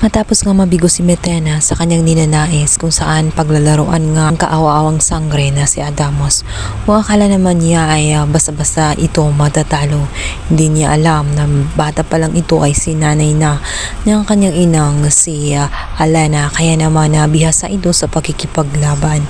Matapos nga mabigo si Metena sa kanyang ninanais kung saan paglalaroan nga ang kaawa-awang sangre na si Adamos. Akala naman niya ay ah, basta-basta ito matatalo. Hindi niya alam na bata pa lang ito ay si nanay na ng kanyang inang si ah, Alana kaya naman nabihasa ito sa pakikipaglaban.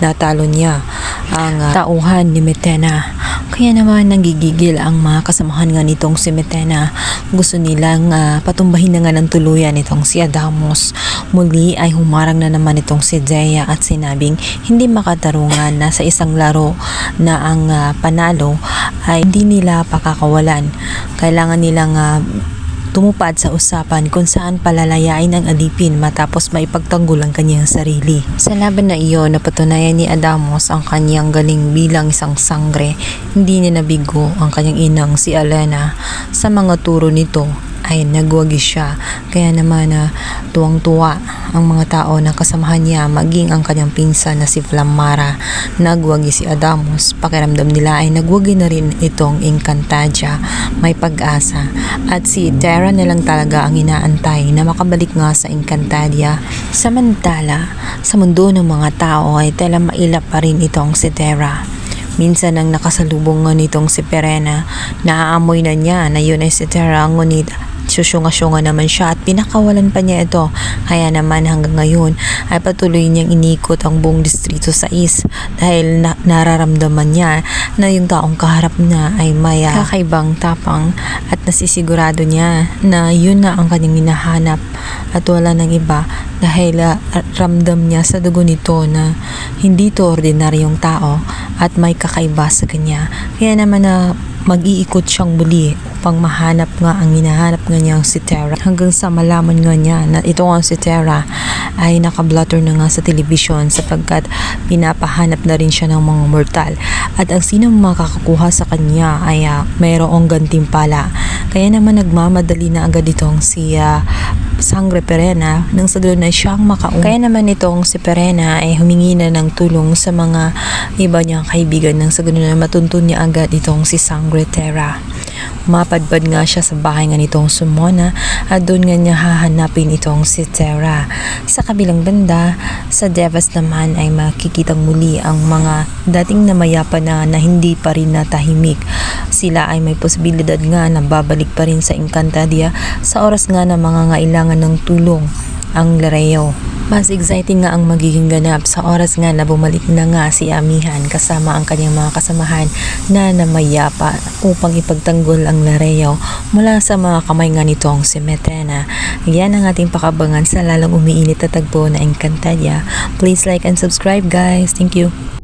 Natalo niya ang tauhan ni Metena. Kaya naman nanggigigil ang mga kasamahan nga nitong si Metena. Gusto nilang ah, patumbahin na nga ng tuluyan itong si Adamos. Muli ay humarang na naman itong si Zeya at sinabing hindi makatarungan na sa isang laro na ang ah, panalo ay hindi nila pakakawalan. Kailangan nilang ah, tumupad sa usapan kung saan palalayain ang alipin matapos maipagtanggol ang kanyang sarili. Sa laban na iyon, napatunayan ni Adamos ang kanyang galing bilang isang sangre. Hindi niya nabigo ang kanyang inang si Alena. Sa mga turo nito ay nagwagi siya. Kaya naman na tuwang-tuwa ang mga tao na kasamahan niya maging ang kanyang pinsan na si Flamara. Nagwagi si Adamos. Pakiramdam nila ay nagwagi na rin itong Encantadia. May pag-asa. At si Terra na lang talaga ang inaantay na makabalik nga sa Encantadia. Samantala, sa mundo ng mga tao ay tela mailap pa rin itong si Terra. Minsan ang nakasalubong nitong si Perena, naaamoy na niya na yun ay si Terra ngunit susyunga-syunga naman siya at pinakawalan pa niya ito. Kaya naman hanggang ngayon ay patuloy niyang inikot ang buong distrito sa is dahil na- nararamdaman niya na yung taong kaharap niya ay may kakaibang tapang at nasisigurado niya na yun na ang kanyang hinahanap at wala nang iba dahil ah, ramdam niya sa dugo nito na hindi to ordinaryong tao at may kakaiba sa kanya. Kaya naman na mag-iikot siyang muli upang mahanap nga ang hinahanap nga niyang si Terra hanggang sa malaman nga niya na ito nga si Terra ay nakablotter na nga sa telebisyon sapagkat pinapahanap na rin siya ng mga mortal. At ang sino makakakuha sa kanya ay uh, mayroong gantimpala. Kaya naman nagmamadali na agad itong si ah, Sangre Perena nang sa doon ay siyang makaung. Kaya naman itong si Perena ay humingi na ng tulong sa mga iba niyang kaibigan nang sa ganun na matuntun niya agad itong si Sangre Terra. Mapadpad nga siya sa bahay nga nitong Sumona at doon nga niya hahanapin itong si Terra. Sa kabilang banda, sa Devas naman ay makikitang muli ang mga dating namayapa na na hindi pa rin natahimik. Sila ay may posibilidad nga na babalik pa rin sa Encantadia sa oras nga na mga ngailangan ng tulong ang Lareo. Mas exciting nga ang magiging ganap sa oras nga na bumalik na nga si Amihan kasama ang kanyang mga kasamahan na namayapa upang ipagtanggol ang Lareo mula sa mga kamay nga nitong si Metena. Yan ang ating pakabangan sa lalong umiinit na tagpo na Encantadia. Please like and subscribe guys. Thank you.